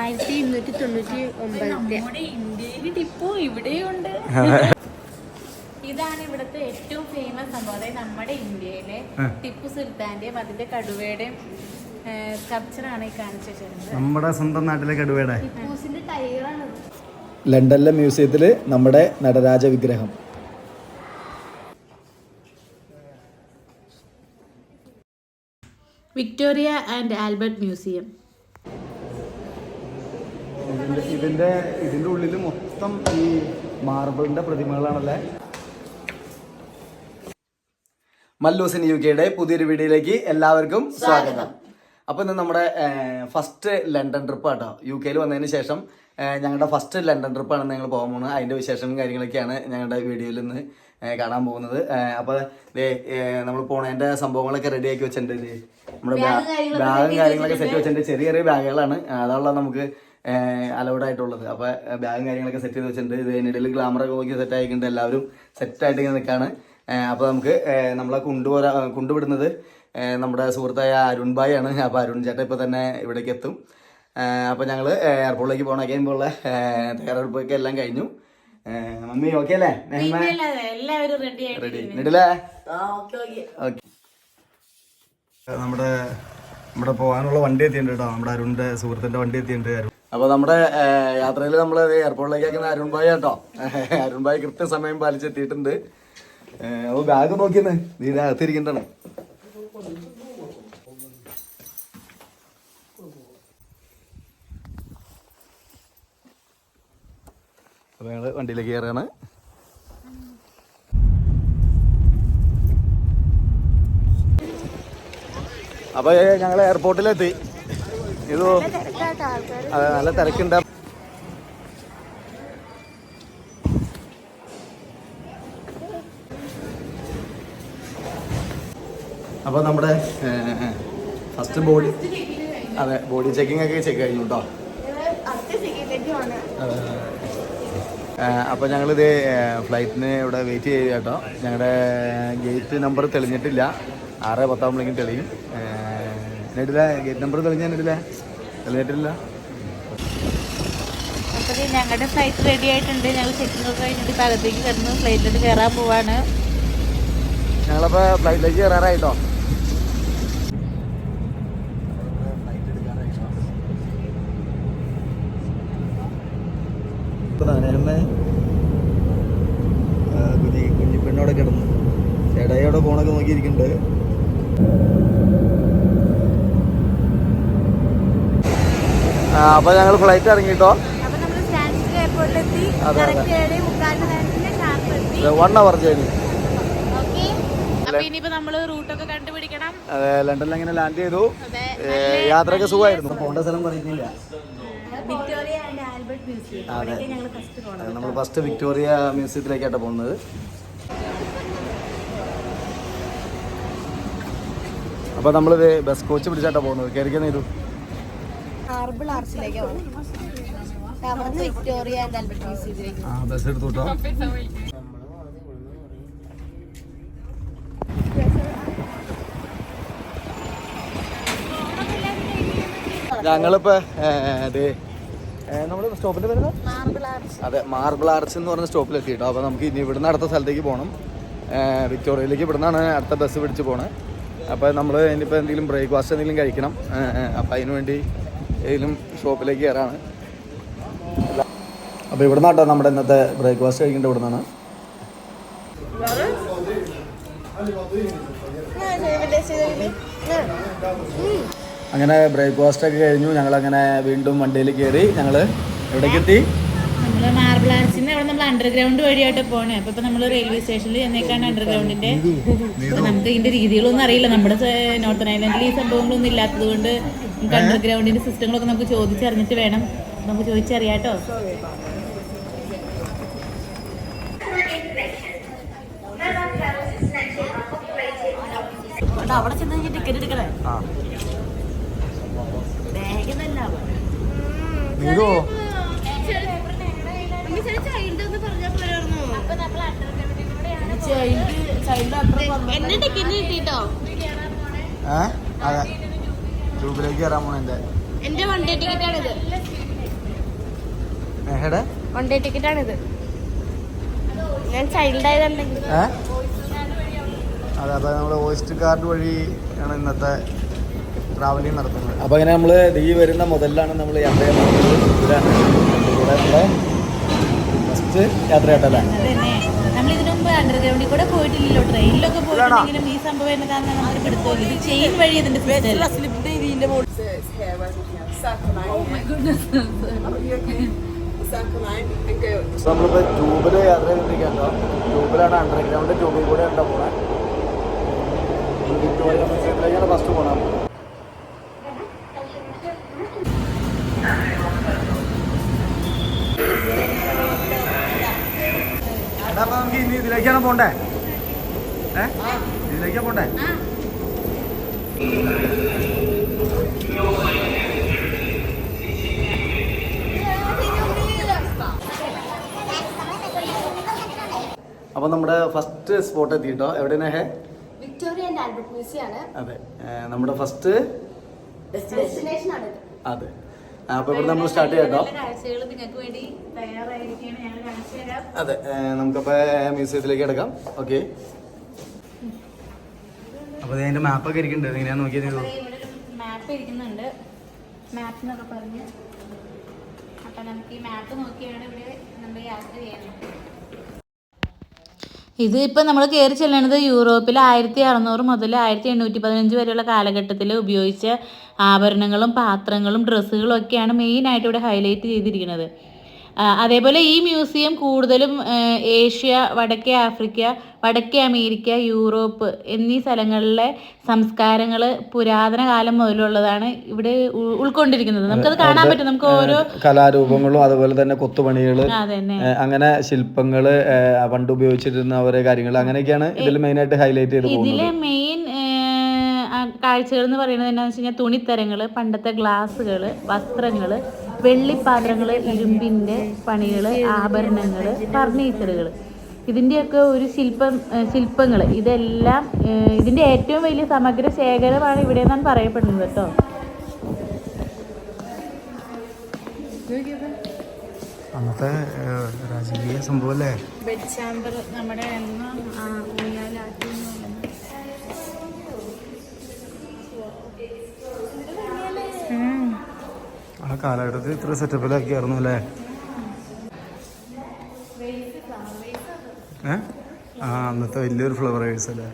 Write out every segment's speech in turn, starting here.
ആയിരത്തി ഇരുന്നൂറ്റി തൊണ്ണൂറ്റി ഇന്ത്യയിൽ ടിപ്പു ഇവിടെയുണ്ട്. ഇതാണ് ഇവിടുത്തെ ഏറ്റവും ഫേമസ് സംഭവം. അതായത് നമ്മുടെ ഇന്ത്യയിലെ ടിപ്പു സുൽത്താന്റെയും അതിന്റെ കടുവയുടെയും സ്കൾപ്ചറാണ് ഈ കാണിച്ചു വെച്ചിരുന്നത് നമ്മുടെ സ്വന്തം നാട്ടിലെ കടുവയുടെ. ടിപ്പൂസിന്റെ ടൈറാണ് ലണ്ടനിലെ മ്യൂസിയത്തിൽ നമ്മുടെ നടരാജ വിഗ്രഹം. Victoria and Albert Museum. ഇതിന്റെ ഇതിന്റെ ഉള്ളിൽ മൊത്തം ഈ മാർബിളിന്റെ പ്രതിമകളാണല്ലേ? മല്ലൂസിൻ യു കെയുടെ പുതിയൊരു വീഡിയോയിലേക്ക് എല്ലാവർക്കും സ്വാഗതം. അപ്പോൾ ഇന്ന് നമ്മുടെ ഫസ്റ്റ് ലണ്ടൻ ട്രിപ്പ് കേട്ടോ യു കെയിൽ വന്നതിന് ശേഷം ഞങ്ങളുടെ ഫസ്റ്റ് ലണ്ടൻ ട്രിപ്പാണ് ഞങ്ങൾ പോകാൻ പോകുന്നത്. അതിന്റെ വിശേഷങ്ങളും കാര്യങ്ങളൊക്കെയാണ് ഞങ്ങളുടെ വീഡിയോയിൽ നിന്ന് കാണാൻ പോകുന്നത്. അപ്പോൾ അപ്പൊ നമ്മൾ പോണതിന്റെ സംഭവങ്ങളൊക്കെ റെഡിയാക്കി ആക്കി വെച്ചിട്ടുണ്ട് നമ്മുടെ ബാഗും കാര്യങ്ങളൊക്കെ സെറ്റ് വെച്ചിട്ടുണ്ട് ചെറിയ ചെറിയ ബാഗുകളാണ്. അതുള്ള നമുക്ക് അലൗഡ് ആയിട്ടുള്ളത്. അപ്പൊ ബാഗും കാര്യങ്ങളൊക്കെ സെറ്റ് ചെയ്ത് വെച്ചിട്ടുണ്ട്. ഇത് അതിനിടയിൽ ഗ്ലാമറൊക്കെ നോക്കി സെറ്റ് ആയിട്ടുണ്ട്. എല്ലാവരും സെറ്റ് ആയിട്ട് ഇങ്ങനെ നിൽക്കാണ്. അപ്പോൾ നമുക്ക് നമ്മളെ കൊണ്ടുപോരാ കൊണ്ടുവിടുന്നത് നമ്മുടെ സുഹൃത്തായ അരുൺ ഭായ് ആണ്. അപ്പോൾ അരുൺ ചേട്ടൻ ഇപ്പോൾ തന്നെ ഇവിടേക്ക് എത്തും. അപ്പോൾ ഞങ്ങൾ എയർപോർട്ടിലേക്ക് പോകണ കഴിയുമ്പോൾ തയ്യാറെടുപ്പൊക്കെ എല്ലാം കഴിഞ്ഞു. മമ്മി ഓക്കെ അല്ലേ? റെഡി ഓക്കെ നമ്മുടെ നമ്മുടെ പോകാനുള്ള വണ്ടി എത്തിയിട്ടുണ്ട് കേട്ടോ. നമ്മുടെ അരുണിന്റെ സുഹൃത്തിന്റെ വണ്ടി എത്തിയിട്ടുണ്ട്. അരുൺ അപ്പൊ നമ്മുടെ യാത്രയിൽ നമ്മൾ എയർപോർട്ടിലേക്ക് ആക്കുന്ന അരുൺ ഭായി കേട്ടോ അരുൺ ഭായി കൃത്യസമയം പാലിച്ചെത്തിയിട്ടുണ്ട്. അപ്പൊ ബാഗ് നോക്കിയെന്ന്. ഇതിന്റെ അകത്തിരിക്കണ്ടാണ്. അപ്പൊ വണ്ടിയിലേക്ക് കയറുകയാണ്. അപ്പൊ ഞങ്ങൾ എയർപോർട്ടിലെത്തി ഇത് അതെ നല്ല തിരക്കുണ്ട്. അപ്പൊ നമ്മുടെ ഫസ്റ്റ് ബോഡി അതെ ബോഡി ചെക്കിംഗ് ഒക്കെ ചെക്ക് കഴിഞ്ഞു കേട്ടോ അപ്പോൾ ഞങ്ങളിത് ഫ്ലൈറ്റിന് ഇവിടെ വെയിറ്റ് ചെയ്യുക കേട്ടോ ഞങ്ങളുടെ ഗേറ്റ് നമ്പർ തെളിഞ്ഞിട്ടില്ല. ആറ് പത്താകുമ്പോഴേക്കും തെളിയും. എന്നിട്ടില്ല ഗേറ്റ് നമ്പർ തെളിഞ്ഞിട്ടില്ല. തെളിഞ്ഞിട്ടില്ല അപ്പോൾ ഞങ്ങളുടെ ഫ്ലൈറ്റ് റെഡി ആയിട്ടുണ്ട്. ഞങ്ങൾ ചെക്കിംഗ് ഒക്കെ കഴിഞ്ഞിട്ട് ഇപ്പൊ അകത്തേക്ക് കിടന്ന് ഫ്ലൈറ്റിലോട്ട് കയറാൻ പോവാണ്. ഞങ്ങളപ്പോൾ ഫ്ലൈറ്റിലേക്ക് കയറാറായിട്ടോ കുഞ്ഞി കുഞ്ഞിപ്പെണ്ണോടെ കിടന്നു. ചേട്ടായിയോടെ ഫോണൊക്കെ നോക്കിയിരിക്കുന്നുണ്ട് അപ്പൊ ഞങ്ങൾ ഫ്ലൈറ്റ് ഇറങ്ങിട്ടോ? അതെ, അതെ. വൺ അവർ ജേണി ഓക്കെ അപ്പോൾ ഇനിയിപ്പോൾ നമ്മൾ റൂട്ടൊക്കെ കണ്ടുപിടിക്കണം. അതെ ലണ്ടനിൽ അങ്ങനെ ലാൻഡ് ചെയ്തു? യാത്രയൊക്കെ സുഖമായിരുന്നു. പോകേണ്ട സ്ഥലം പറയുന്നില്ല. അതെ. അവിടേക്ക് ഫസ്റ്റ് പോകണം നമ്മൾ ഫസ്റ്റ് വിക്ടോറിയ മ്യൂസിയത്തിലേക്കാണ് പോകുന്നത്. അപ്പൊ നമ്മളിത് ബസ് കോച്ച് പിടിച്ചാട്ടാ പോകുന്നത്. കയറിക്കാൻ നേരു? മാർബിൾ ആർച്ചിലേക്ക് അവിടെ നിന്ന് വിക്ടോറിയ ആൻഡ് ആൽബർട്ട് മ്യൂസിയത്തിലേക്ക് ആ ബസ് എടുത്തു കേട്ടോ ഞങ്ങളിപ്പോ അതെ നമ്മൾ സ്റ്റോപ്പിന്റെ പേര് മാർബിൾ ആർച്ച് അതെ മാർബിൾ ആർച്ച് എന്ന് പറഞ്ഞ സ്റ്റോപ്പിൽ എത്തിയിട്ടോ അപ്പൊ നമുക്ക് ഇനി ഇവിടുന്ന് അടുത്ത സ്ഥലത്തേക്ക് പോകണം വിക്ടോറിയയിലേക്ക് ഇവിടുന്നാണ് അടുത്ത ബസ് പിടിച്ച് പോണത് അപ്പോൾ നമ്മൾ ഇനിയിപ്പോൾ എന്തെങ്കിലും ബ്രേക്ക്ഫാസ്റ്റ് എന്തെങ്കിലും കഴിക്കണം. അപ്പോൾ അതിന് ഏതെങ്കിലും ഷോപ്പിലേക്ക് കയറാണ്. അപ്പോൾ ഇവിടെ നിന്നാട്ടോ നമ്മുടെ ഇന്നത്തെ ബ്രേക്ക്ഫാസ്റ്റ് കഴിക്കേണ്ട നിന്നാണ് അങ്ങനെ ബ്രേക്ക്ഫാസ്റ്റ് ഒക്കെ കഴിഞ്ഞു. ഞങ്ങൾ അങ്ങനെ വീണ്ടും വണ്ടിയിൽ കയറി ഞങ്ങൾ എവിടേക്ക് എത്തി? നമ്മൾ മാർബിൾ നിന്ന് അവിടെ നമ്മൾ അണ്ടർഗ്രൗണ്ട് വഴിയായിട്ട് പോണേ. അപ്പൊ ഇപ്പൊ നമ്മൾ റെയിൽവേ സ്റ്റേഷനിൽ ചെന്നേക്കാണ് അണ്ടർഗ്രൗണ്ടിന്റെ അപ്പൊ നമുക്ക് ഇതിന്റെ രീതികളൊന്നും അറിയില്ല. നമ്മുടെ നോർത്തേൺ ഐലൻഡിൽ ഈ സംഭവങ്ങളൊന്നും ഇല്ലാത്തത് കൊണ്ട് നമുക്ക് അണ്ടർഗ്രൗണ്ടിന്റെ സിസ്റ്റങ്ങളൊക്കെ നമുക്ക് ചോദിച്ചറിഞ്ഞിട്ട് വേണം. നമുക്ക് ചോദിച്ചറിയാട്ടോ അവിടെ ചെന്ന് ടിക്കറ്റ് എടുക്കണേ. ആ. അത്ര നീതോ? എന്നെ ടിക്കറ്റ് കിട്ടിട്ടോ? ട്യൂബിലേക്ക് കയറാൻ പോണെന്റെ എന്റെ എന്റെ വൺ ഡേ ടിക്കറ്റ് ആണിത്. ഏഹടെ വൺ ഡേ ടിക്കറ്റ് ആണിത്. ഞാൻ ചൈൽഡ് ആയതുണ്ടെങ്കിൽ. അതെ അപ്പോൾ നമ്മൾ ഓയിസ്റ്റ് കാർഡ് വഴി ആണ് ഇന്നത്തെ ട്രാവലിംഗ് നടത്തുന്നത്. അപ്പോൾ അങ്ങനെ നമ്മൾ ഈ വരുന്ന മുതലാണ് നമ്മൾ യാത്ര ഫസ്റ്റ് യാത്രയട്ടല്ലേ? നമ്മൾ ഇതിനു മുമ്പ് അണ്ടർഗ്രൗണ്ടിൽ കൂടെ പോയിട്ടില്ലല്ലോ. ട്രെയിനിലൊക്കെ പോയിട്ടുണ്ടെങ്കിലും ഈ സംഭവം എന്നതാണെന്ന് നമുക്ക് ഇത് ചെയിൻ വഴി ഇതിന്റെ നമ്മളിപ്പോൾ ട്യൂബിൽ യാത്ര ചെയ്തിരിക്കുകയാണോ ട്യൂബിലാണ് അണ്ടർഗ്രൗണ്ട് ട്യൂബിൽ കൂടെ ഉണ്ടോ പോണേ? വിക്ടോറിയ ഫസ്റ്റ് പോകണം എടാ അപ്പൊ നമുക്ക് ഇനി ഇതിലേക്കാണ് പോണ്ടേ? ഏ? ഇതിലേക്കാ പോണ്ടേ? അപ്പൊ നമ്മുടെ ഫസ്റ്റ് സ്പോട്ട് എത്തിയിട്ടോ? എവിടെയാണ് hey? Victoria and Albert Museum ആണ്. അതെ. നമ്മുടെ ഫസ്റ്റ് ഡെസ്റ്റിനേഷൻ ആണ് അതെ. അപ്പൊ ഇവിടെ നമ്മൾ സ്റ്റാർട്ട് ചെയ്യാം അതെ. നമുക്കപ്പോ മ്യൂസിയത്തിലേക്ക് എടുക്കാം. ഓക്കെ അപ്പൊ അതിന്റെ മാപ്പൊക്കെ ഇരിക്കുന്നുണ്ട്. എങ്ങനെയാ നോക്കിയത് മാപ്പ് ഇരിക്കുന്നുണ്ട് മാപ്പ് എന്നൊക്കെ പറഞ്ഞ്. അപ്പം നമുക്ക് ഈ മാപ്പ് നോക്കിയാണ് ഇവിടെ നമ്മൾ യാത്ര ചെയ്യുന്നത്. ഇത് ഇപ്പം നമ്മൾ കയറി ചെല്ലണത് യൂറോപ്പിൽ ആയിരത്തി അറുന്നൂറ് മുതൽ ആയിരത്തി എണ്ണൂറ്റി പതിനഞ്ച് വരെയുള്ള കാലഘട്ടത്തിൽ ഉപയോഗിച്ച ആഭരണങ്ങളും പാത്രങ്ങളും ഡ്രസ്സുകളും ഒക്കെയാണ് മെയിനായിട്ട് ഇവിടെ ഹൈലൈറ്റ് ചെയ്തിരിക്കുന്നത്. അതേപോലെ ഈ മ്യൂസിയം കൂടുതലും ഏഷ്യ വടക്കേ ആഫ്രിക്ക വടക്കേ അമേരിക്ക യൂറോപ്പ് എന്നീ സ്ഥലങ്ങളിലെ സംസ്കാരങ്ങൾ പുരാതന കാലം മുതലുള്ളതാണ് ഇവിടെ ഉൾക്കൊണ്ടിരിക്കുന്നത്. നമുക്കത് കാണാൻ പറ്റും. നമുക്ക് ഓരോ കലാരൂപങ്ങളും അതുപോലെ തന്നെ കൊത്തുപണികൾ അങ്ങനെ ശില്പങ്ങൾ പണ്ട് ഉപയോഗിച്ചിരുന്ന ഓരോ കാര്യങ്ങൾ അങ്ങനെയൊക്കെയാണ് ഇതിൽ മെയിൻ ആയിട്ട് ഹൈലൈറ്റ് ചെയ്ത് ഇതിലെ മെയിൻ കാഴ്ചകൾ എന്ന് പറയുന്നത് എന്താണെന്ന് വെച്ച് കഴിഞ്ഞാൽ തുണിത്തരങ്ങൾ പണ്ടത്തെ ഗ്ലാസ്സുകൾ വസ്ത്രങ്ങൾ വെള്ളിപ്പാത്രങ്ങൾ ഇരുമ്പിന്റെ പണികൾ ആഭരണങ്ങൾ ഫർണിച്ചറുകൾ ഇതിന്റെയൊക്കെ ഒരു ശില്പം ശില്പങ്ങൾ ഇതെല്ലാം ഇതിന്റെ ഏറ്റവും വലിയ സമഗ്ര ശേഖരമാണ് ഇവിടെ നിന്നാണ് പറയപ്പെടുന്നത് കേട്ടോ. അന്നത്തെ രാജകീയ സംഭവം അല്ലേ ബെഡ് ചാമ്പർ നമ്മുടെ ആ കാലഘട്ടത്തിൽ ഇത്ര സെറ്റപ്പിലാക്കിയായിരുന്നു അല്ലേ? ഏ? ആ അന്നത്തെ വലിയൊരു ഫ്ലവറേഴ്സ് അല്ലേ?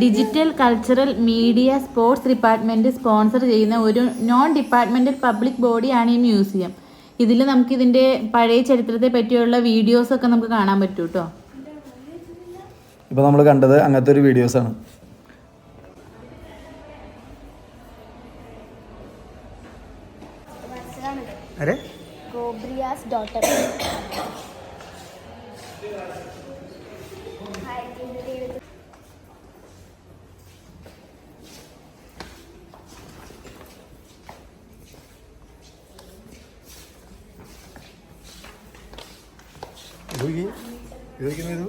Digital cultural media sports department sponsor ചെയ്യുന്ന ഒരു നോൺ ഡിപ്പാർട്ട്മെന്റൽ പബ്ലിക് ബോഡിയാണ് ഈ മ്യൂസിയം ഇതിൽ നമുക്ക് ഇതിന്റെ പഴയ ചരിത്രത്തെ പറ്റിയുള്ള വീഡിയോസൊക്കെ നമുക്ക് കാണാൻ പറ്റൂട്ടോ? കേട്ടോ ഇപ്പൊ നമ്മൾ കണ്ടത് അങ്ങനത്തെ ഒരു വീഡിയോസ് ഇത്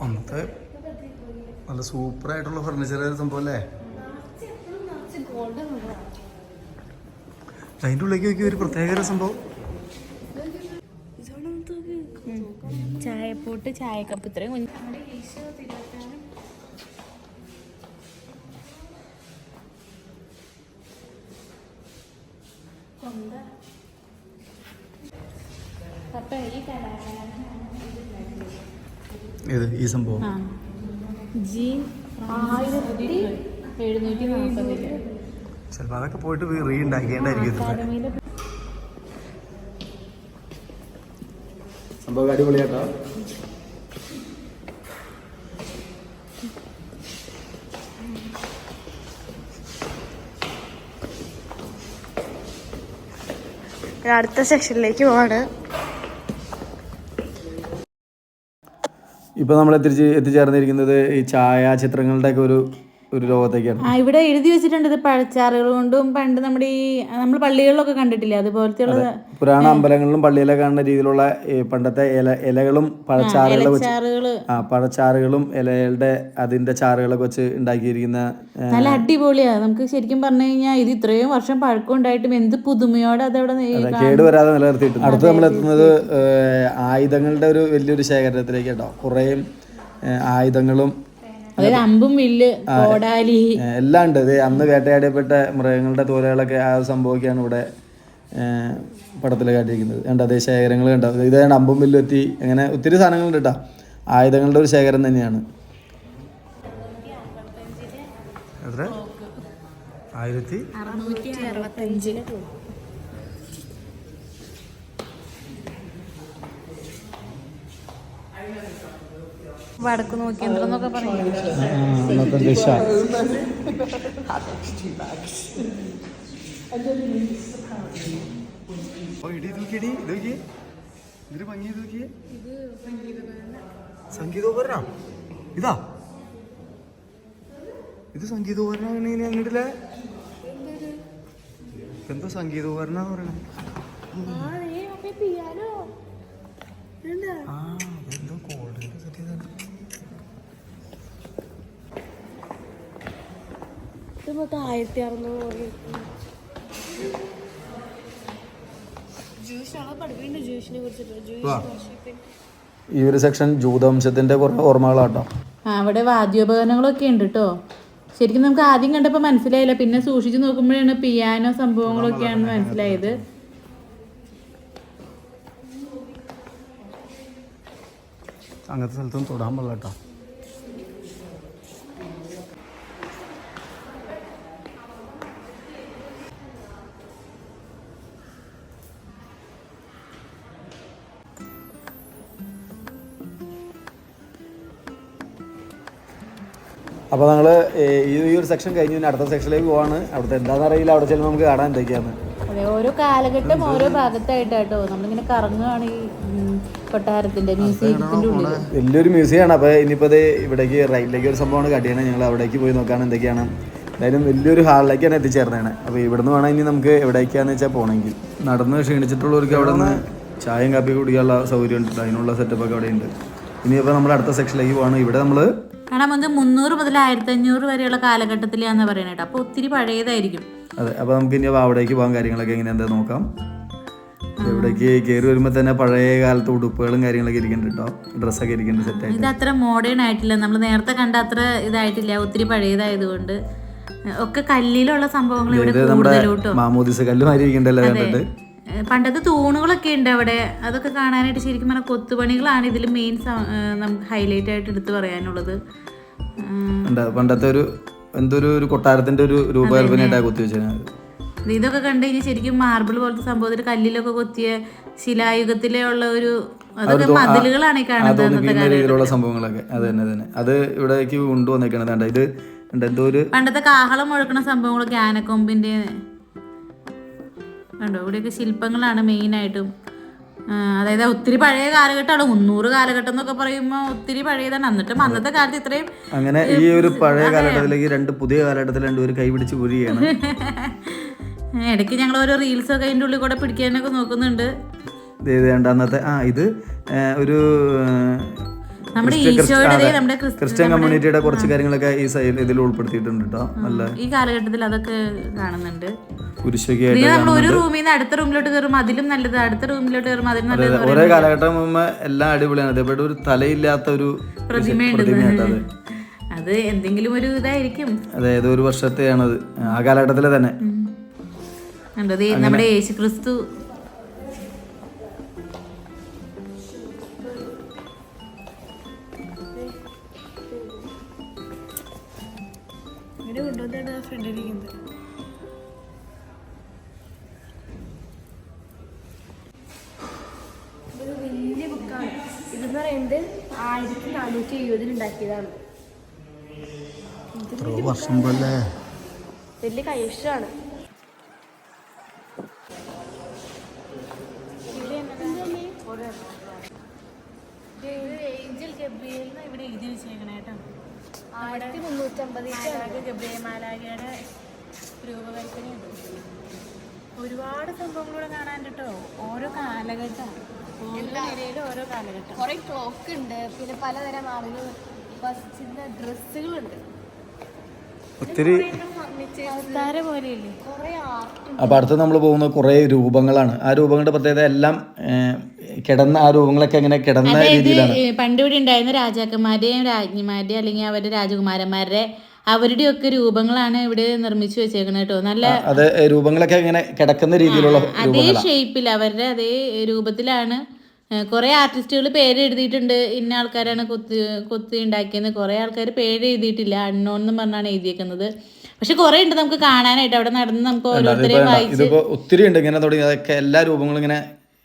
അന്നത്തെ നല്ല സൂപ്പർ ആയിട്ടുള്ള ഫർണിച്ചർ സംഭവം അല്ലേ? അതിന്റെ ഉള്ളിലേക്ക് നോക്കി ഒരു പ്രത്യേക സംഭവം. ചായപ്പോട്ട് ചായക്കപ്പ്. ഇത്രയും അപ്പൊ ഈ കലാകാരൻ ഏത്? ഈ സംഭവം? ആ. ജീൻ ആയിരത്തി എഴുന്നൂറ്റി നാൽപ്പതിൽ ചിലപ്പോൾ അതൊക്കെ പോയിട്ട് റീ ഉണ്ടാക്കിയേണ്ടായിരിക്കും സംഭവം അടിപൊളിയാട്ടോ. അടുത്ത സെക്ഷനിലേക്ക് പോവാണ്. ഇപ്പോൾ നമ്മൾ എത്തിച്ച് എത്തിച്ചേർന്നിരിക്കുന്നത് ഈ ഛായാചിത്രങ്ങളുടെയൊക്കെ ഒരു ഒരു ലോകത്തേക്കാണ് ആ ഇവിടെ എഴുതി വെച്ചിട്ടുണ്ട് ഇത് പഴച്ചാറുകൾ കൊണ്ടും പണ്ട് നമ്മുടെ ഈ നമ്മൾ പള്ളികളിലൊക്കെ കണ്ടിട്ടില്ല അതുപോലത്തെയുള്ള പുരാണ അമ്പലങ്ങളിലും പള്ളിയിലൊക്കെ കാണുന്ന രീതിയിലുള്ള ഈ പണ്ടത്തെ ഇല ഇലകളും പഴച്ചാറുകളും വെച്ച് ചാറുകൾ ആ പഴച്ചാറുകളും ഇലകളുടെ അതിന്റെ ചാറുകളൊക്കെ വെച്ച് ഉണ്ടാക്കിയിരിക്കുന്ന ഏ, നല്ല അടിപൊളിയാ. നമുക്ക് ശരിക്കും പറഞ്ഞു കഴിഞ്ഞാൽ ഇത് ഇത്രയും വർഷം പഴക്കം ഉണ്ടായിട്ടും എന്ത് പുതുമയോടെ അതവിടെ നി- അതെ, കേട് വരാതെ നിലനിർത്തിയിട്ടുണ്ട്. അടുത്ത് നമ്മൾ എത്തുന്നത് ഏ, ആയുധങ്ങളുടെ ഒരു വലിയൊരു ശേഖരത്തിലേക്ക് കേട്ടോ. കുറേയും ഏ, ആയുധങ്ങളും അതായത് അമ്പും വില്ല് കോടാലി. എല്ലാം ഉണ്ട്. ഇത് അന്ന് വേട്ടയാടിയപ്പെട്ട മൃഗങ്ങളുടെ തോലുകളൊക്കെ ആ സംഭവമൊക്കെയാണ് ഇവിടെ പടത്തിൽ കാട്ടിയിരിക്കുന്നത്. കണ്ടോ? അതേ ശേഖരങ്ങൾ കണ്ടോ? ഇതാണ് അമ്പും വില്ലും എത്തി. അങ്ങനെ ഒത്തിരി സാധനങ്ങളുണ്ട് കേട്ടോ. ആയുധങ്ങളുടെ ഒരു ശേഖരം തന്നെയാണ്. എത്ര? ആയിരത്തി? വടക്ക് നോക്കി എന്നൊക്കെ പറയും അന്നത്തെ ദിശ സംഗീതോപകരണം? ഇതാ. ഇത് സംഗീതോപകരണം അങ്ങോട്ടില്ലേ? എന്തോ സംഗീതോപകരണം പറയണേ ആ എന്തോ കോൾഡ് സെറ്റ് ചെയ്താണ് ഇത് മൊത്തം ആയിരത്തി അറുന്നൂറ് ഈ ഒരു സെക്ഷൻ ജൂതവംശത്തിന്റെ കുറേ ഓർമ്മകളാട്ടോ. അവിടെ വാദ്യോപകരണങ്ങളൊക്കെ ഉണ്ട് കേട്ടോ ശരിക്കും നമുക്ക് ആദ്യം കണ്ടപ്പോൾ മനസ്സിലായില്ല. പിന്നെ സൂക്ഷിച്ചു നോക്കുമ്പോഴാണ് പിയാനോ സംഭവങ്ങളൊക്കെയാണ് മനസ്സിലായത്. അങ്ങനത്തെ സ്ഥലത്തൊന്നും തൊടാൻ പാടില്ല കേട്ടോ അപ്പോൾ ഞങ്ങൾ ഈ ഈ ഒരു സെക്ഷൻ കഴിഞ്ഞ് പിന്നെ അടുത്ത സെക്ഷനിലേക്ക് പോവാണ്. അവിടുത്തെ എന്താണെന്ന് അറിയില്ല. അവിടെ ചെല്ലുമ്പോൾ നമുക്ക് കാണാൻ എന്തൊക്കെയാണ്. അതെ ഓരോ കാലഘട്ടം ഓരോ ഭാഗത്തായിട്ട് കേട്ടോ നമ്മളിങ്ങനെ കറങ്ങുകയാണ് ഈ കൊട്ടാരത്തിന്റെ മ്യൂസിയത്തിന്റെ ഉള്ളിൽ വലിയൊരു മ്യൂസിയമാണ് അപ്പോൾ ഇനിയിപ്പോൾ അത് ഇവിടേക്ക് റൈറ്റിലേക്ക് ഒരു സംഭവമാണ് കടിയാണ് ഞങ്ങൾ അവിടേക്ക് പോയി നോക്കാൻ എന്തൊക്കെയാണ്. എന്തായാലും വലിയൊരു ഹാളിലേക്കാണ് എത്തിച്ചേർന്നതാണ്. അപ്പോൾ ഇവിടുന്ന് വേണം ഇനി നമുക്ക് എവിടേക്കാന്ന് വെച്ചാൽ പോകണമെങ്കിൽ നടന്ന് ക്ഷീണിച്ചിട്ടുള്ളവർക്ക് അവിടെ നിന്ന് ചായയും കാപ്പിയും കുടിക്കാനുള്ള സൗകര്യം ഉണ്ട്. അതിനുള്ള സെറ്റപ്പൊക്കെ അവിടെ ഉണ്ട് ഇനിയിപ്പോൾ നമ്മൾ അടുത്ത സെക്ഷനിലേക്ക് പോവാണ്. ഇവിടെ നമ്മൾ കാരണം നമുക്ക് മുന്നൂറ് മുതൽ ആയിരത്തി അഞ്ഞൂറ് വരെയുള്ള കാലഘട്ടത്തിലാന്ന് പറയുന്നത് കേട്ടോ. അപ്പോൾ ഒത്തിരി പഴയതായിരിക്കും. അതെ അപ്പോൾ നമുക്ക് ഇനി അവിടേക്ക് പോകാൻ കാര്യങ്ങളൊക്കെ എങ്ങനെ എന്താ നോക്കാം. ഇവിടേക്ക് കയറി വരുമ്പോൾ തന്നെ പഴയ കാലത്തെ ഉടുപ്പുകളും കാര്യങ്ങളൊക്കെ ഇരിക്കുന്നുണ്ട് കേട്ടോ. ഡ്രസ്സൊക്കെ ഇരിക്കുന്നുണ്ട് സെറ്റ് ഇത് അത്ര മോഡേൺ ആയിട്ടില്ല. നമ്മൾ നേരത്തെ കണ്ട അത്ര ഇതായിട്ടില്ല. ഒത്തിരി പഴയതായതുകൊണ്ട്. ഒക്കെ കല്ലിലുള്ള സംഭവങ്ങൾ ഇവിടെ മാമോദിസ കല്ലുമായിരിക്കണ്ടല്ലോ കണ്ടിട്ട്? പണ്ടത്തെ തൂണുകളൊക്കെ ഉണ്ട് അവിടെ. അതൊക്കെ കാണാനായിട്ട് ശരിക്കും പറഞ്ഞാൽ കൊത്തുപണികളാണ് ഇതിൽ മെയിൻ നമുക്ക് ഹൈലൈറ്റ് ആയിട്ട് എടുത്തു പറയാനുള്ളത്. പണ്ടത്തെ ഒരു എന്തൊരു ഒരു കൊട്ടാരത്തിന്റെ ഒരു രൂപകൽപ്പനയായിട്ടാണ് കൊത്തി വെച്ചത്. ഇതൊക്കെ കണ്ടു കഴിഞ്ഞാൽ ശരിക്കും മാർബിൾ പോലത്തെ സംഭവത്തിൽ കല്ലിലൊക്കെ കൊത്തിയ ശിലായുഗത്തിലെ ഉള്ള ഒരു അതൊക്കെ മതിലുകളാണ് കാണുന്നത് സംഭവങ്ങളൊക്കെ. അത് തന്നെ അത് തന്നെ. അത് ഇവിടേക്ക് കൊണ്ടുവന്നേക്കണത് ഇത് എന്തോ ഒരു പണ്ടത്തെ കാഹളം മുഴക്കുന്ന സംഭവങ്ങളൊക്കെ ആനക്കൊമ്പിന്റെ കണ്ടോ? ഇവിടെയൊക്കെ ശില്പങ്ങളാണ് മെയിനായിട്ടും. അതായത് ഒത്തിരി പഴയ കാലഘട്ടമാണ്. മുന്നൂറ് കാലഘട്ടം എന്നൊക്കെ പറയുമ്പോൾ ഒത്തിരി പഴയതാണ്. എന്നിട്ടും അന്നത്തെ കാലത്ത് ഇത്രയും അങ്ങനെ ഈ ഒരു പഴയ കാലഘട്ടത്തിലേക്ക് രണ്ട് പുതിയ കാലഘട്ടത്തിൽ രണ്ടുപേരും കൈപിടിച്ച് പോരുകയാണ്. ഇടയ്ക്ക് ഞങ്ങൾ ഓരോ റീൽസ് ഒക്കെ അതിന്റെ ഉള്ളിൽ കൂടെ പിടിക്കാനൊക്കെ നോക്കുന്നുണ്ട്. അന്നത്തെ ആ ഇത് ഒരു ക്രിസ്ത്യൻ കമ്മ്യൂണിറ്റിയുടെ കുറച്ച് കാര്യങ്ങളൊക്കെ ഈ സൈഡിൽ ഇതിൽ ഉൾപ്പെടുത്തിയിട്ടുണ്ട് കേട്ടോ നല്ല ഈ കാലഘട്ടത്തിൽ അതൊക്കെ കാണുന്നുണ്ട്. ഒരു റൂമിൽ നിന്ന് അടുത്ത റൂമിലോട്ട് അതിലും നല്ലത് അടുത്ത റൂമിലോട്ട് അതിലും നല്ലത് ഓരോ കാലഘട്ടം എല്ലാം അടിപൊളിയാണ്. അതേപോലെ ഒരു തലയില്ലാത്ത ഒരു പ്രതിമയുണ്ട്. അത്. എന്തെങ്കിലും ഒരു ഇതായിരിക്കും. അതായത് ഒരു വർഷത്തെയാണത്. ആ കാലഘട്ടത്തിലെ തന്നെ. നമ്മുടെ യേശു ക്രിസ്തു വലിയ കൈഷ്ടമാണ് ഏഞ്ചൽ ഗബ്രിയേൽ ഇവിടെ എഴുതി വെച്ചേക്കണേ കേട്ടോ ആയിരത്തി മുന്നൂറ്റമ്പതിൽ മാലാഖ ഗബ്രിയേൽ മാലാഖയുടെ രൂപകൽപ്പനയുണ്ട് ഒരുപാട് സംഭവങ്ങളൂടെ കാണാൻ കേട്ടോ ഓരോ കാലഘട്ടം. ഓരോ കാലഘട്ടം. കുറെ ക്ലോക്ക് ഉണ്ട്. പിന്നെ പലതരം ആളുകൾ ഡ്രസ്സുകളുണ്ട് ഒത്തിരി അപ്പൊ അപ്പോൾ അടുത്ത് നമ്മൾ പോകുന്ന കുറേ രൂപങ്ങളാണ്. ആ രൂപങ്ങളുടെ പ്രത്യേകത എല്ലാം കിടന്ന ആ രൂപങ്ങളൊക്കെ എങ്ങനെ കിടന്ന രീതിയിലാണ്. പണ്ട് ഇവിടെ ഉണ്ടായിരുന്ന രാജാക്കന്മാരുടെയും രാജ്ഞിമാരുടെയും അല്ലെങ്കിൽ അവരുടെ രാജകുമാരന്മാരുടെ അവരുടെയും ഒക്കെ രൂപങ്ങളാണ് ഇവിടെ നിർമ്മിച്ചു വെച്ചേക്കുന്നത് കേട്ടോ. നല്ല അത് രൂപങ്ങളൊക്കെ ഇങ്ങനെ കിടക്കുന്ന രീതിയിലുള്ള അതേ ഷേപ്പിൽ അവരുടെ അതേ രൂപത്തിലാണ് കുറെ ആർട്ടിസ്റ്റുകൾ പേര് എഴുതിയിട്ടുണ്ട് ഇന്ന ആൾക്കാരാണ് കൊത്തി കൊത്തി ഉണ്ടാക്കിയെന്ന് കുറെ ആൾക്കാർ പേര് എഴുതിയിട്ടില്ല അണ്ണോൺ എന്ന് പറഞ്ഞാണ് എഴുതിയേക്കുന്നത്. പക്ഷെ കുറെ ഉണ്ട് നമുക്ക് കാണാനായിട്ട്. അവിടെ നടന്ന് നമുക്ക് ഓരോരുത്തരെയും വായിച്ച് ഒത്തിരി ഉണ്ട്. ഇങ്ങനെ തുടങ്ങി. അതൊക്കെ എല്ലാ രൂപങ്ങളും ഇങ്ങനെ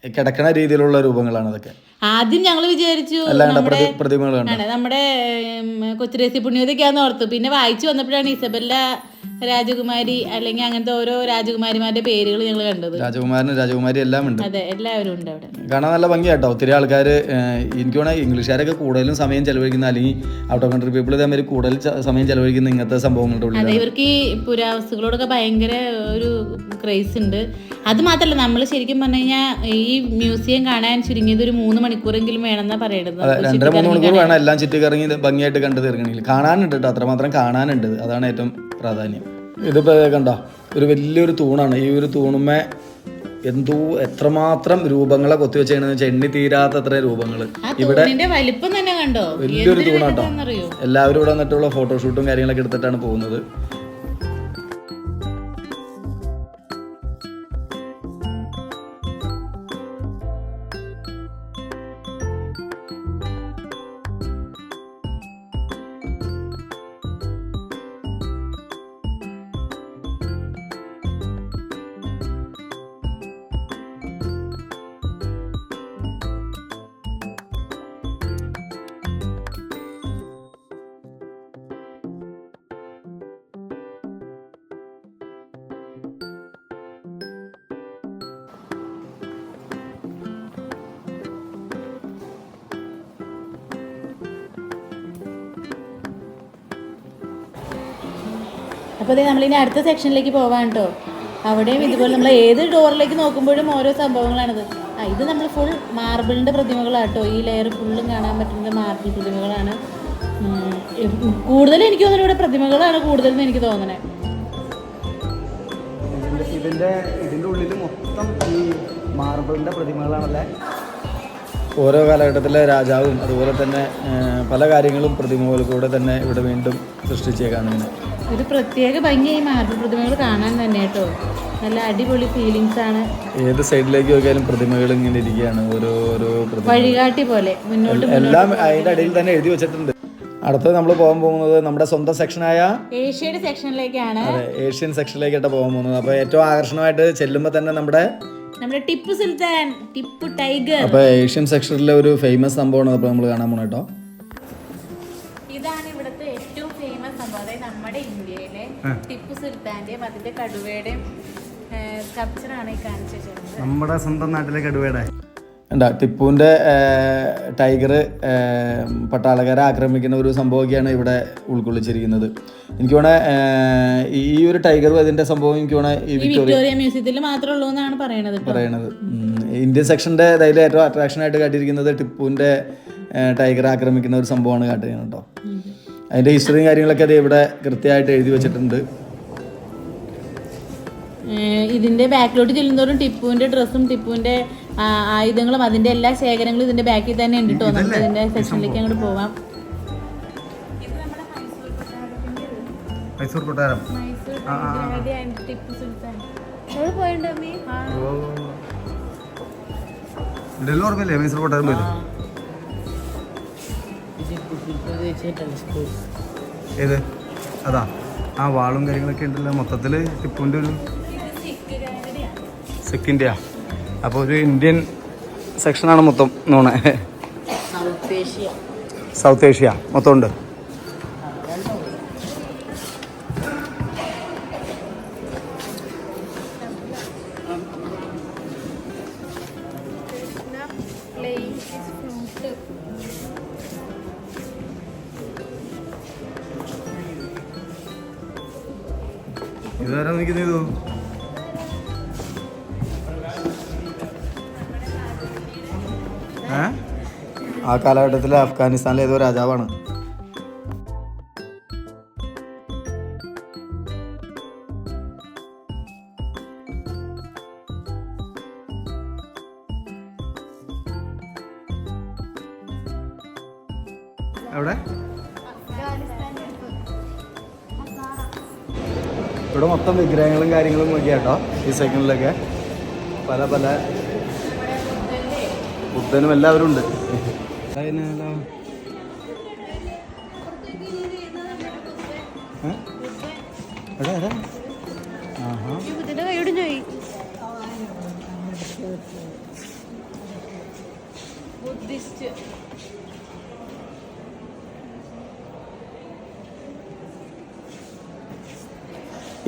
കിടക്കണ രീതിയിലുള്ള രൂപങ്ങളാണ് അതൊക്കെ ആദ്യം ഞങ്ങൾ വിചാരിച്ചു നമ്മുടെ പ്രതി പ്രതിമകൾ കണ്ട. ആണ്. നമ്മുടെ കൊച്ചുരേസി പുണ്യവതിക്കാന്ന് ഓർത്തു. പിന്നെ വായിച്ചു വന്നപ്പോഴാണ് ഇസബല്ല രാജകുമാരി അല്ലെങ്കിൽ അങ്ങനത്തെ ഓരോ രാജകുമാരിമാരുടെ പേരുകൾ ഞങ്ങൾ കണ്ടത്. രാജകുമാരന് രാജകുമാരി എല്ലാം ഉണ്ട്. അതെ എല്ലാവരും ഉണ്ട് അവിടെ. കാണാൻ നല്ല ഭംഗിയാട്ടോ. ഒത്തിരി ആൾക്കാർ എനിക്ക് വേണമെങ്കിൽ ഇംഗ്ലീഷുകാരൊക്കെ കൂടുതലും സമയം ചെലവഴിക്കുന്ന അല്ലെങ്കിൽ ഔട്ട് ഓഫ് കൺട്രി പീപ്പിൾ തമ്മിൽ കൂടുതൽ സമയം ചെലവഴിക്കുന്ന ഇങ്ങനത്തെ സംഭവങ്ങളുടെ അതെ ഇവർക്ക് ഈ പുരാവസ്തുക്കളോടൊക്കെ ഭയങ്കര ഒരു ക്രേസ് ഉണ്ട്. അത് മാത്രമല്ല നമ്മൾ ശരിക്കും പറഞ്ഞു കഴിഞ്ഞാൽ ഈ മ്യൂസിയം കാണാൻ ചുരുങ്ങിയത് ഒരു മൂന്ന് മണിക്കൂറെങ്കിലും വേണമെന്നാ പറയണത്. രണ്ടര മൂന്ന് മണിക്കൂർ വേണം എല്ലാം ചുറ്റിക്കറങ്ങി ഭംഗിയായിട്ട് കണ്ടു തീർക്കണമെങ്കിൽ. കാണാനുണ്ട് കേട്ടോ അത്രമാത്രം കാണാനുണ്ട്. അതാണ് ഏറ്റവും പ്രാധാന്യം. ഇതിപ്പോ കണ്ട? ഒരു വലിയൊരു തൂണാണ്. ഈ ഒരു തൂണുമേ എന്തോ എത്രമാത്രം രൂപങ്ങളെ കൊത്തിവെച്ചാണെന്ന് വെച്ചാൽ എണ്ണി തീരാത്ത അത്ര രൂപങ്ങൾ ഇവിടെ തൂണിന്റെ വലിപ്പം തന്നെ കണ്ടോ? വലിയൊരു തൂണാട്ടോ. എല്ലാവരും ഇവിടെ വന്നിട്ടുള്ള ഫോട്ടോഷൂട്ടും കാര്യങ്ങളൊക്കെ എടുത്തിട്ടാണ് പോകുന്നത്. അപ്പോൾ അതെ നമ്മളിനി അടുത്ത സെക്ഷനിലേക്ക് പോവാൻ കേട്ടോ അവിടെയും ഇതുപോലെ നമ്മൾ ഏത് ഡോറിലേക്ക് നോക്കുമ്പോഴും ഓരോ സംഭവങ്ങളാണിത്. ആ ഇത് നമ്മൾ ഫുൾ മാർബിളിന്റെ പ്രതിമകളാണ് കേട്ടോ ഈ ലെയർ ഫുള്ളും കാണാൻ പറ്റുന്നത് മാർബിൾ പ്രതിമകളാണ്. കൂടുതലും എനിക്ക് തോന്നുന്നു ഇവിടെ പ്രതിമകളാണ് കൂടുതലെന്ന് എനിക്ക് തോന്നണേ. ഇതിന്റെ ഇതിന്റെ ഉള്ളിൽ മൊത്തം ഈ മാർബിളിന്റെ പ്രതിമകളാണല്ലേ? ഓരോ കാലഘട്ടത്തിലെ രാജാവും അതുപോലെ തന്നെ പല കാര്യങ്ങളും പ്രതിമകൾ കൂടെ തന്നെ ഇവിടെ വീണ്ടും സൃഷ്ടിച്ചേക്കാണ് ഇങ്ങനെ ഒരു പ്രത്യേക ഭംഗിയായി മാർബിൾ പ്രതിമകൾ കാണാൻ തന്നെ കേട്ടോ. നല്ല അടിപൊളി ഫീലിങ്സ് ആണ്. ഏത് സൈഡിലേക്ക് നോക്കിയാലും പ്രതിമകൾ ഇങ്ങനെ ഇരിക്കുകയാണ്. ഓരോ ഓരോ വഴികാട്ടി പോലെ മുന്നോട്ട് എല്ലാം അതിന്റെ അടിയിൽ തന്നെ എഴുതി വെച്ചിട്ടുണ്ട്. അടുത്തത് നമ്മൾ പോകാൻ പോകുന്നത് നമ്മുടെ സ്വന്തം സെക്ഷനായ ഏഷ്യയുടെ സെക്ഷനിലേക്കാണ് അതെ ഏഷ്യൻ സെക്ഷനിലേക്കായിട്ട് പോകാൻ പോകുന്നത്. അപ്പോൾ ഏറ്റവും ആകർഷണമായിട്ട് ചെല്ലുമ്പോൾ തന്നെ നമ്മുടെ നമ്മുടെ ടിപ്പു സുൽത്താൻ ടിപ്പു ടൈഗർ. അപ്പോൾ ഏഷ്യൻ സെക്ഷനിലെ ഒരു ഫേമസ് സംഭവമാണ് അപ്പോൾ നമ്മൾ കാണാൻ പോകണം കേട്ടോ. ഫേമസ് നമ്മുടെ ഇന്ത്യയിലെ ടിപ്പു സുൽത്താന്റെയും അതിന്റെ കടുവയുടെയും സ്കൾപ്ചറാണ് ഈ കാണിച്ചു വെച്ചിരുന്നത് നമ്മുടെ സ്വന്തം നാട്ടിലെ കടുവയുടെ. എന്താ ടിപ്പുവിന്റെ ടൈഗർ പട്ടാളക്കാരെ ആക്രമിക്കുന്ന ഒരു സംഭവമൊക്കെയാണ് ഇവിടെ ഉൾക്കൊള്ളിച്ചിരിക്കുന്നത്. എനിക്ക് വേണേ ഈ ഒരു ടൈഗറും അതിന്റെ സംഭവം എനിക്ക് വേണേ ഈ വിക്ടോറിയ മ്യൂസിയത്തിൽ മാത്രമേ ഉള്ളൂ എന്നാണ് പറയണത് ഇപ്പൊ. പറയണത്. ഇന്ത്യൻ സെക്ഷന്റെ അതായത് ഏറ്റവും അട്രാക്ഷൻ ആയിട്ട് കാട്ടിയിരിക്കുന്നത് ടിപ്പുവിന്റെ ടൈഗർ ആക്രമിക്കുന്ന ഒരു സംഭവമാണ് കാട്ടുന്നത് കേട്ടോ അതിന്റെ ഹിസ്റ്ററിയും കാര്യങ്ങളൊക്കെ അത് ഇവിടെ കൃത്യമായിട്ട് എഴുതി വെച്ചിട്ടുണ്ട്. ഇതിന്റെ ബാക്കിലോട്ട് ചെല്ലുന്നതോറും ടിപ്പുവിന്റെ ഡ്രസ്സും ടിപ്പുവിന്റെ ആയുധങ്ങളും അതിന്റെ എല്ലാ ശേഖരങ്ങളും ഇതിന്റെ ബാക്കിൽ തന്നെ ഉണ്ട് കേട്ടോ നമുക്ക് ഇതിന്റെ സെക്ഷനിലേക്ക് അങ്ങോട്ട് പോവാം. മൈസൂർ കൊട്ടാരം. ഓർമ്മയില്ലേ? മൈസൂർ കൊട്ടാരം ഏത്? അതാ. ആ വാളും കാര്യങ്ങളൊക്കെ ഉണ്ടല്ലോ. മൊത്തത്തിൽ ടിപ്പുവിന്റെ ഒരു സിക്ക് അപ്പോൾ ഒരു ഇന്ത്യൻ സെക്ഷനാണ് മൊത്തം നോണ് സൗത്ത് ഏഷ്യ. മൊത്തം ഉണ്ട്. ഇതുവരെ നിൽക്കുന്നത് ഇതോ ആ കാലഘട്ടത്തിൽ അഫ്ഗാനിസ്ഥാനിലെ ഏതോ രാജാവാണ്. കാര്യങ്ങളും ഒക്കെ കേട്ടോ ഈ സെക്കൻഡിലൊക്കെ പല പല ബുദ്ധനും എല്ലാവരും ഉണ്ട്? എടാ, എടാ. ആഹാ. ബുദ്ധിസ്റ്റ്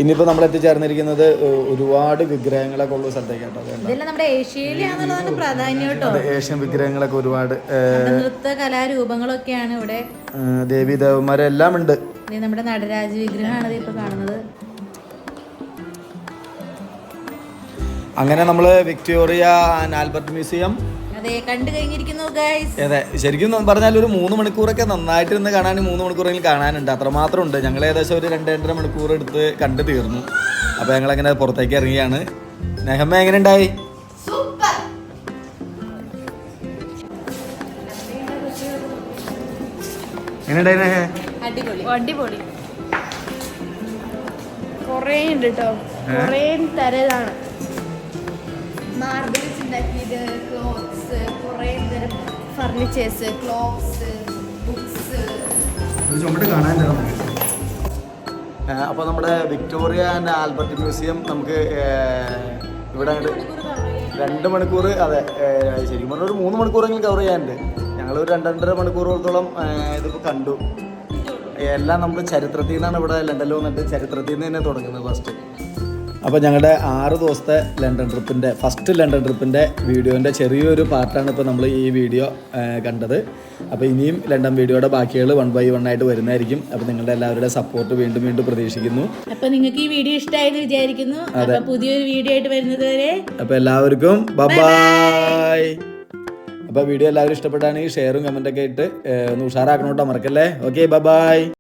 ഇനിയിപ്പോ നമ്മൾ എത്തിച്ചേർന്നിരിക്കുന്നത് ഒരുപാട് വിഗ്രഹങ്ങളൊക്കെ ഉള്ള സ്ഥലത്തേക്കാട്ടോ നമ്മുടെ ഏഷ്യയിലാണെന്നുള്ളതാണ് പ്രാധാന്യം കേട്ടോ. ഏഷ്യൻ വിഗ്രഹങ്ങളൊക്കെ ഒരുപാട് നൃത്ത കലാരൂപങ്ങളൊക്കെയാണ് ഇവിടെ. ദേവി ദേവീ ദേവന്മാരെല്ലാം ഉണ്ട് നമ്മുടെ നടരാജ വിഗ്രഹമാണ് ഇപ്പൊ കാണുന്നത്. അങ്ങനെ നമ്മൾ വിക്ടോറിയ ആൻഡ് ആൽബർട്ട് മ്യൂസിയം അതെ കണ്ടു കഴിഞ്ഞിരിക്കുന്നു ഗൈസ് അതെ ശരിക്കും പറഞ്ഞാൽ ഒരു മൂന്ന് മണിക്കൂറൊക്കെ നന്നായിട്ട് ഇരുന്ന് കാണാൻ മൂന്ന് മണിക്കൂറെങ്കിലും കാണാനുണ്ട്. അത്രമാത്രം ഉണ്ട് ഞങ്ങൾ ഏകദേശം ഒരു രണ്ട് രണ്ടര മണിക്കൂർ എടുത്ത് കണ്ടു തീർന്നു. അപ്പോൾ ഞങ്ങൾ അങ്ങനെ പുറത്തേക്ക് ഇറങ്ങിയാണ് നെഹമ്മ എങ്ങനെ ഉണ്ടായി എങ്ങനെ ഉണ്ടായി നെഹ? അടിപൊളി. അടിപൊളി. കൊറേ ഉണ്ട് കേട്ടോ കൊറേ തരതാണ്. മാർബിൾസ് ഉണ്ടാക്കിയത് ക്ലോത്ത് ഫർണിച്ചേഴ്സ് ക്ലോത്ത്സ് അപ്പോൾ നമ്മുടെ വിക്ടോറിയ ആൻഡ് ആൽബർട്ട് മ്യൂസിയം നമുക്ക് ഇവിടെ രണ്ട് മണിക്കൂർ അതെ ശരിക്കും പറഞ്ഞാൽ ഒരു മൂന്ന് മണിക്കൂറെങ്കിലും കവർ ചെയ്യാനുണ്ട്. ഞങ്ങൾ ഒരു രണ്ട് രണ്ടര മണിക്കൂറോളത്തോളം ഇതിപ്പോൾ കണ്ടു. എല്ലാം നമ്മൾ ചരിത്രത്തിൽ നിന്നാണ് ഇവിടെ ലണ്ടനിൽ വന്നിട്ട് ചരിത്രത്തിൽ നിന്ന് തന്നെ തുടങ്ങുന്നത് ഫസ്റ്റ് അപ്പോൾ ഞങ്ങളുടെ ആറ് ദിവസത്തെ ലണ്ടൻ ട്രിപ്പിന്റെ ഫസ്റ്റ് ലണ്ടൻ ട്രിപ്പിന്റെ വീഡിയോന്റെ ചെറിയൊരു പാർട്ടാണ് ഇപ്പോൾ നമ്മൾ ഈ വീഡിയോ കണ്ടത്. അപ്പോൾ ഇനിയും ലണ്ടൻ വീഡിയോയുടെ ബാക്കികൾ വൺ ബൈ വൺ ആയിട്ട് വരുന്നതായിരിക്കും. അപ്പോൾ നിങ്ങളുടെ എല്ലാവരുടെ സപ്പോർട്ട് വീണ്ടും വീണ്ടും പ്രതീക്ഷിക്കുന്നു. അപ്പോൾ നിങ്ങൾക്ക് ഈ വീഡിയോ ഇഷ്ടമായെന്ന് വിചാരിക്കുന്നു. അപ്പോൾ പുതിയൊരു വീഡിയോ ആയിട്ട് വരുന്നത് വരെ അപ്പോൾ എല്ലാവർക്കും ബൈ അപ്പോൾ വീഡിയോ എല്ലാവരും ഇഷ്ടപ്പെട്ടാണെങ്കിൽ ഷെയറും കമന്റൊക്കെ ഇട്ട് ഒന്ന് ഉഷാറാക്കണം കേട്ടോ മറക്കല്ലേ? Okay bye